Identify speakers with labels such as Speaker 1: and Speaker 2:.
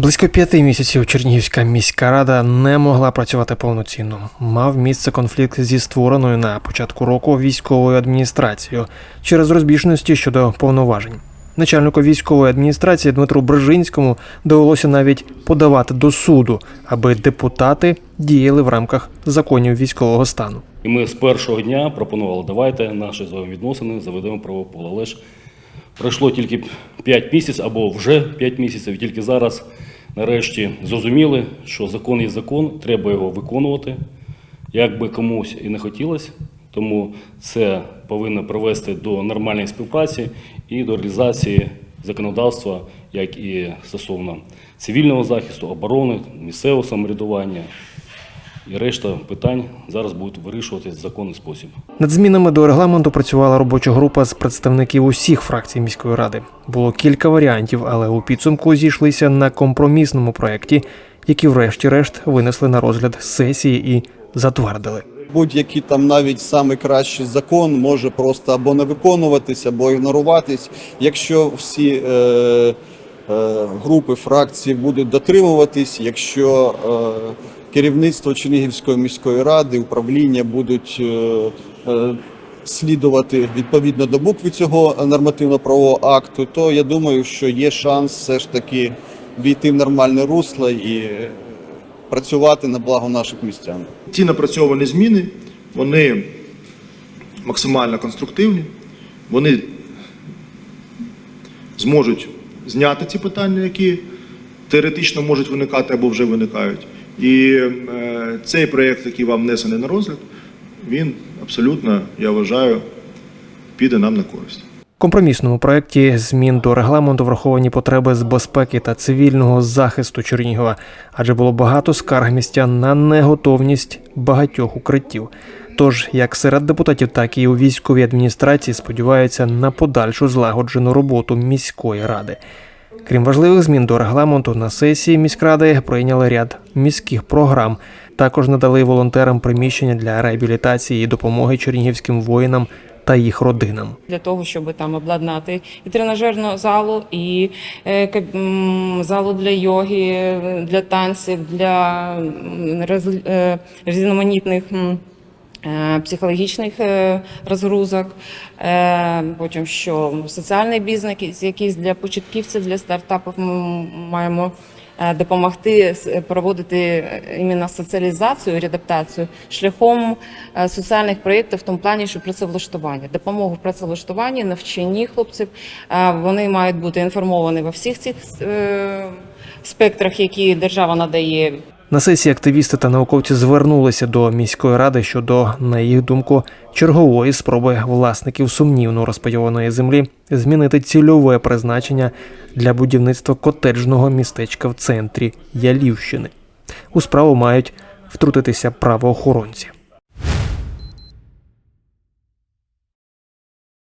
Speaker 1: Близько п'яти місяців Чернігівська міська рада не могла працювати повноцінно. Мав місце конфлікт зі створеною на початку року військовою адміністрацією через розбіжності щодо повноважень. Начальнику військової адміністрації Дмитру Брижинському довелося навіть подавати до суду, аби депутати діяли в рамках законів військового стану.
Speaker 2: І ми з першого дня пропонували, давайте наші з вами відносини заведемо правове. Але ж пройшло тільки 5 місяців або вже 5 місяців, і тільки зараз нарешті зрозуміли, що закон є закон, треба його виконувати, як би комусь і не хотілося. Тому це повинно привести до нормальної співпраці і до реалізації законодавства, як і стосовно цивільного захисту, оборони, місцевого самоврядування, і решта питань зараз будуть вирішуватись в законний спосіб.
Speaker 1: Над змінами до регламенту працювала робоча група з представників усіх фракцій міської ради. Було кілька варіантів, але у підсумку зійшлися на компромісному проєкті, який врешті-решт винесли на розгляд сесії і затвердили.
Speaker 3: Будь-який там навіть самий кращий закон може просто або не виконуватись, або ігноруватись. Якщо всі е, групи фракцій будуть дотримуватись, якщо е, керівництво Чернігівської міської ради, управління будуть е, е, слідувати відповідно до букви цього нормативно-правового акту, то я думаю, що є шанс все ж таки війти в нормальне русло і е, працювати на благо наших містян.
Speaker 4: Ті напрацьовані зміни, вони максимально конструктивні, вони зможуть зняти ці питання, які теоретично можуть виникати або вже виникають. І е, цей проєкт, який вам внесений на розгляд, він абсолютно, я вважаю, піде нам на користь.
Speaker 1: Компромісному проєкті змін до регламенту враховані потреби з безпеки та цивільного захисту Чернігова, адже було багато скарг містян на неготовність багатьох укриттів. Тож, як серед депутатів, так і у військовій адміністрації сподіваються на подальшу злагоджену роботу міської ради. Крім важливих змін до регламенту, на сесії міськради прийняли ряд міських програм. Також надали волонтерам приміщення для реабілітації і допомоги чернігівським воїнам та їх родинам.
Speaker 5: для того, щоб там обладнати і тренажерну залу, і е, залу для йоги, для танців, для е, різноманітних. Е, Психологічних е, розгрузок, е, потім що соціальний бізнес, якийсь для початківців, для стартапів ми маємо допомогти проводити іменно соціалізацію, реадаптацію шляхом соціальних проєктів в тому плані, що працевлаштування, допомогу в працевлаштуванні, навчанні хлопців. Вони мають бути інформовані во всіх цих спектрах, які держава надає
Speaker 1: На сесії активісти та науковці звернулися до міської ради щодо, на їх думку, чергової спроби власників сумнівно розпайованої землі змінити цільове призначення для будівництва котеджного містечка в центрі Ялівщини. У справу мають втрутитися правоохоронці.